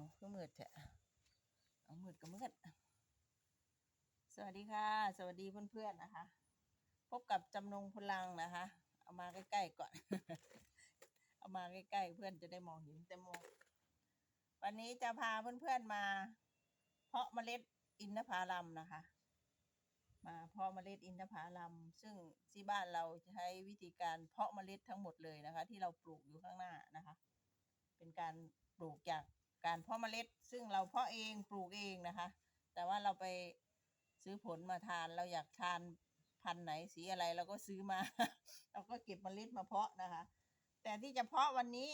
เอาก็มืดแท้เอามืดก็มืดสวัสดีค่ะ สวัสดีเพื่อนๆนะคะ พบกับจำนงพลังนะคะ เอามาใกล้ๆก่อน เอามาใกล้ๆเพื่อนจะได้มองเห็นแต่มองวันนี้จะพาเพื่อนๆมา เพาะเมล็ดอินทผลัมนะคะ มาเพาะเมล็ดอินทผลัมซึ่งที่บ้านเราใช้วิธีการเพาะเมล็ดทั้งหมดเลยนะคะ ที่เราปลูกอยู่ข้างหน้านะคะ เป็นการปลูกจาก การเพาะเมล็ด ซึ่งเราเพาะเองปลูกเองนะคะ แต่ว่าเราไปซื้อผลมาทานเราอยากทานพันธุ์ไหนสีอะไรเราก็ซื้อมา เราก็เก็บเมล็ดมาเพาะนะคะ แต่ที่จะเพาะวันนี้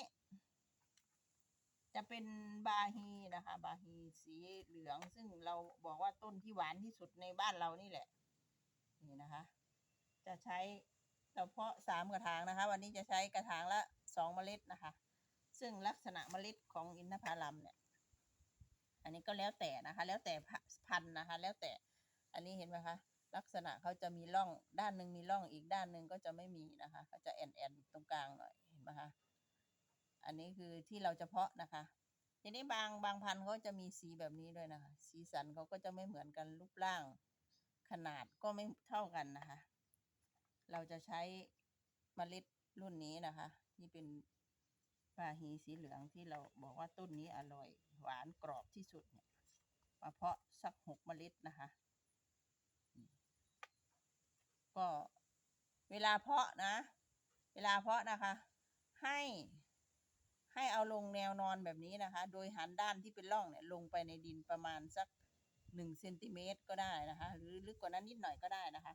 จะเป็นบาฮีนะคะ บาฮีสีเหลือง ซึ่งเราบอกว่าต้นที่หวานที่สุดในบ้านเรานี่แหละ นี่นะคะ จะใช้เราเพาะสามกระถางนะคะ วันนี้จะใช้กระถางละสองเมล็ดนะคะ ซึ่งลักษณะเมล็ดของอินทผลัมเนี่ย อันนี้ก็แล้วแต่นะคะ แล้วแต่พันธุ์นะคะ แล้วแต่ อันนี้เห็นไหมคะ ลักษณะเขาจะมีร่องด้านหนึ่งมีร่องอีกด้านหนึ่งก็จะไม่มีนะคะเขาจะแอนแอนตรงกลางหน่อยเห็นไหมคะอันนี้คือที่เราจะเพาะนะคะทีนี้บางบางพันธุ์เขาจะมีสีแบบนี้ด้วยนะคะ สีสันเขาก็จะไม่เหมือนกันรูปร่าง ขนาดก็ไม่เท่ากันนะคะ เราจะใช้เมล็ดรุ่นนี้นะคะที่เป็น ปลาฮีสีเหลืองที่เราบอกว่าต้นนี้อร่อย หวานกรอบที่สุดเนี่ยมาเพาะสักหกเมล็ดนะคะ ก็เวลาเพาะนะ เวลาเพาะนะคะ ให้ให้เอาลงแนวนอนแบบนี้นะคะ โดยหันด้านที่เป็นร่องเนี่ยลงไปในดินประมาณสักหนึ่งเซนติเมตรก็ได้นะคะ หรือลึกกว่านั้นนิดหน่อยก็ได้นะคะ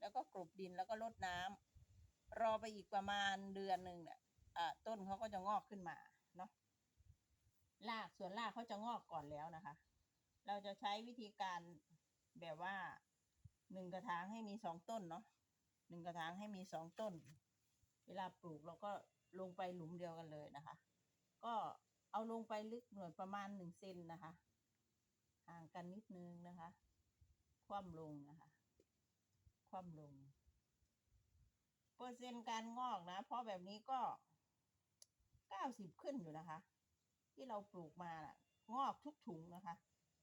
แล้วก็กลบดินแล้วก็รดน้ำรอไปอีกประมาณเดือนหนึ่งเนี่ย ต้นเขาก็จะงอกขึ้นมาเนาะรากส่วนรากเขาจะงอกก่อนแล้วนะคะ เราจะใช้วิธีการแบบว่าหนึ่งกระถางให้มีสองต้นเนาะหนึ่งกระถางให้มีสองต้น เวลาปลูกเราก็ลงไปหลุมเดียวกันเลยนะคะ ก็เอาลงไปลึกหน่อยประมาณหนึ่งเซนนะคะ ห่างกันนิดนึงนะคะ คว่ำลงนะคะ คว่ำลง เปอร์เซ็นต์การงอกนะ เพราะแบบนี้ก็าสิบขึ้นอยู่นะคะ ที่เราปลูกมาน่ะ งอกทุกถุงนะคะ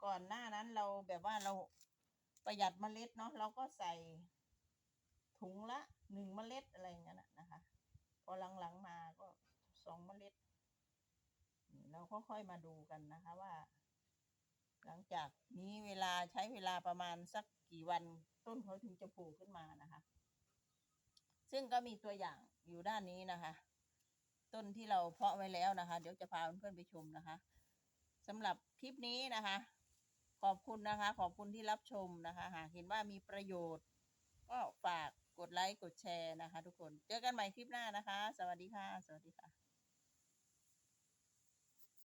ก่อนหน้านั้นเราแบบว่าเราประหยัดเมล็ดเนาะเราก็ใส่ถุงละหนึ่งเมล็ดอะไรอย่างเงี้ยน่ะนะคะ พอหลังๆมาก็สองเมล็ด เราก็ค่อยมาดูกันนะคะว่า หลังจากนี้เวลาใช้เวลาประมาณสักกี่วันต้นเขาถึงจะโผล่ขึ้นมานะคะ ซึ่งก็มีตัวอย่างอยู่ด้านนี้นะคะ ต้นที่เราเพาะไว้แล้วนะคะ เดี๋ยวจะพาเพื่อนๆไปชมนะคะสำหรับคลิปนี้นะคะ ขอบคุณนะคะ ขอบคุณที่รับชมนะคะ หากเห็นว่ามีประโยชน์ ก็ฝากกดไลค์กดแชร์นะคะ ทุกคน เจอกันใหม่คลิปหน้านะคะ สวัสดีค่ะ สวัสดีค่ะ